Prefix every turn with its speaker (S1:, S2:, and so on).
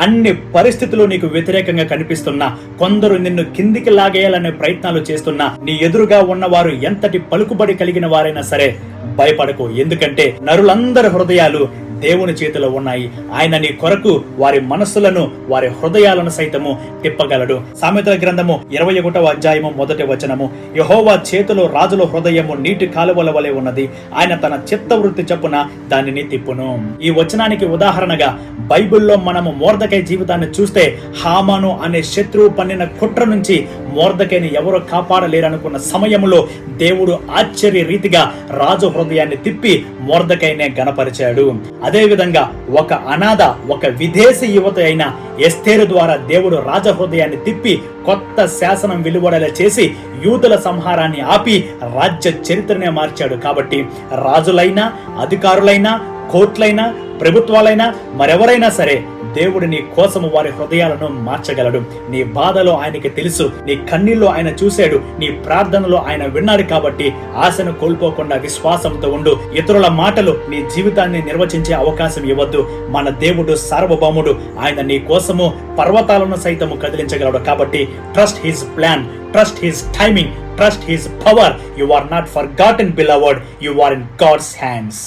S1: అన్ని పరిస్థితులు నీకు వ్యతిరేకంగా కనిపిస్తున్నా. కొందరు నిన్ను కిందికి లాగేయాలనే ప్రయత్నాలు చేస్తున్నా. నీ ఎదురుగా ఉన్నవారు ఎంతటి పలుకుబడి కలిగిన వారైనా సరే భయపడకు. ఎందుకంటే నరులందరి హృదయాలు దేవుని చేతిలో ఉన్నాయి. ఆయన నీ కొరకు వారి మనస్సులను వారి హృదయాలను సైతము తిప్పగలడు. సామెతల గ్రంథము ఇరవై ఒకటవ అధ్యాయము మొదటి వచనము. యహోవా చేతిలో రాజుల హృదయము నీటి కాలువల వలె ఉన్నది. ఆయన తన చిత్తవృత్తి చొప్పున దానిని తిప్పును. ఈ వచనానికి ఉదాహరణగా బైబిల్లో మనము మోర్దకై జీవితాన్ని చూస్తే హామాను అనే శత్రువు పన్నిన కుట్ర నుంచి మోర్దకైని ఎవరు కాపాడలేరనుకున్న సమయంలో దేవుడు ఆశ్చర్య రీతిగా రాజు హృదయాన్ని తిప్పి మోర్దకైనే గణపరిచాడు. అదేవిధంగా ఒక అనాథ ఒక విదేశీ యువత అయిన ఎస్తేరు ద్వారా దేవుడు రాజ హృదయాన్ని తిప్పి కొత్త శాసనం వెలువడేలా చేసి యూదుల సంహారాన్ని ఆపి రాజ్య చరిత్రనే మార్చాడు. కాబట్టి రాజులైనా అధికారులైనా కోర్టులైనా ప్రభుత్వాలైనా మరెవరైనా సరే దేవుడు నీ కోసము వారి హృదయాలను మార్చగలడు. నీ బాధలో ఆయనకి తెలుసు నీ కన్నీళ్ళు ఆయన చూశాడు నీ ప్రార్థనలో ఆయన విన్నాడు కాబట్టి ఆశను కోల్పోకుండా విశ్వాసంతో ఉండు. ఇతరుల మాటలు నీ జీవితాన్ని నిర్వచించే అవకాశం ఇవ్వద్దు. మన దేవుడు సార్వభౌముడు. ఆయన నీ కోసము పర్వతాలను సైతము కదిలించగలడు కాబట్టి trust his plan trust his timing trust his power you are not forgotten beloved you are in God's hands